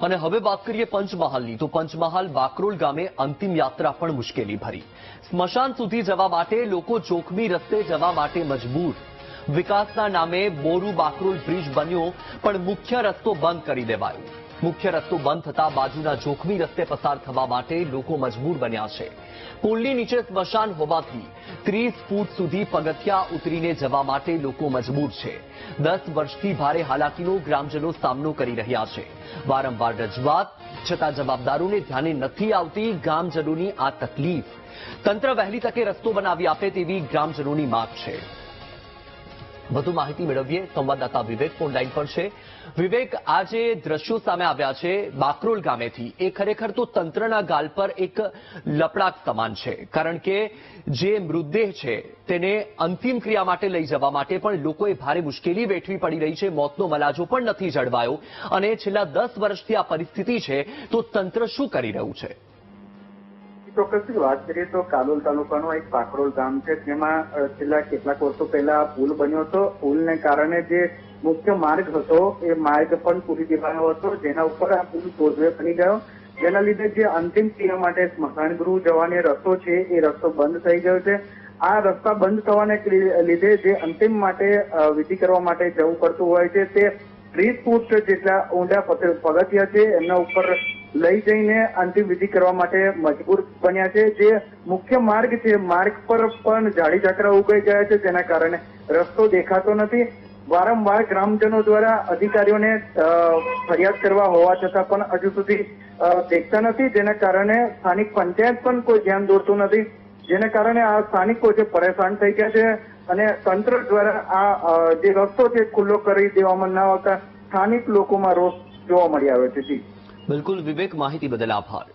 અને હવે વાત કરીએ પંચમહાલની. તો પંચમહાલ વાકરોલ ગામે અંતિમ યાત્રા પણ મુશ્કેલી ભરી. સ્મશાન સુધી જવા માટે લોકો જોખમી રસ્તે જવા માટે મજબૂર. વિકાસના નામે બોરુ બાકરોલ બ્રિજ બન્યો, પણ મુખ્ય રસ્તો બંધ કરી દેવાયો. મુખ્ય રસ્તો બંધ થતા બાજુના જોખમી રસ્તે પસાર થવા માટે લોકો મજબૂર બન્યા છે. પુલની નીચે સ્મશાન હોવાથી ત્રીસ ફૂટ સુધી પગથિયા ઉતરીને જવા માટે લોકો મજબૂર છે. દસ વર્ષથી ભારે હાલાકીનો ગ્રામજનો સામનો કરી રહ્યા છે. વારંવાર રજૂઆત, છતાં જવાબદારોને ધ્યાને નથી આવતી ગ્રામજનોની આ તકલીફ. તંત્ર વહેલી તકે રસ્તો બનાવી આપે તેવી ગ્રામજનોની માંગ છે. વધુ માહિતી મેળવીએ. સંવાદદાતા વિવેક ફોન લાઈન પર છે. વિવેક આ જે દ્રશ્યો સામે આવ્યા છે બાકરોલ ગામેથી. એ ખરેખર તો તંત્રના ગાલ પર એક લપડાક સમાન છે. કારણ કે જે મૃતદેહ છે, તેને અંતિમ ક્રિયા માટે લઈ જવા માટે પણ લોકોએ ભારે મુશ્કેલી વેઠવી પડી રહી છે. મોતનો મલાજો પણ નથી જળવાયો. અને છેલ્લા દસ વર્ષથી આ પરિસ્થિતિ છે, તો તંત્ર શું કરી રહ્યું છે? ચોક્કસથી વાત કરીએ તો કાલોલ તાલુકાનો એક પાકરોલ ગામ છે. જેમાં છેલ્લા કેટલાક વર્ષો પહેલા પુલ બન્યો હતો. પુલને કારણે જે મુખ્ય માર્ગ હતો, એ માર્ગ પણ પૂરી દેવાયો હતો. જેના ઉપર આ પુલ કોઝવે બની ગયો. જેના લીધે જે અંતિમ ક્રિયા માટે સ્મશાન ગૃહ જવાનો રસ્તો છે, એ રસ્તો બંધ થઈ ગયો છે. આ રસ્તા બંધ થવાને લીધે જે અંતિમ માટે વિધિ કરવા માટે જવું પડતું હોય છે, તે ત્રીસ ફૂટ જેટલા ઊંડા પગથિયા છે. એમના ઉપર લઈ જઈને અંતિમ વિધિ કરવા માટે મજબૂર બન્યા છે. જે મુખ્ય માર્ગ છે, માર્ગ પર પણ જાડી ઝાકરા ઉગાઈ ગયા છે. તેના કારણે રસ્તો દેખાતો નથી. વારંવાર ગ્રામજનો દ્વારા અધિકારીઓને ફરિયાદ કરવા હોવા છતાં પણ હજુ સુધી દેખતા નથી. જેના કારણે સ્થાનિક પંચાયત પણ કોઈ ધ્યાન દોરતું નથી. જેના કારણે આ સ્થાનિકો છે પરેશાન થઈ ગયા છે અને તંત્ર દ્વારા આ જે રસ્તો છે, ખુલ્લો કરી દેવામાં ન આવતા સ્થાનિક લોકોમાં રોષ જોવા મળી આવ્યો છે. જી. બિલકુલ વિવેક માહિતી બદલ આભાર.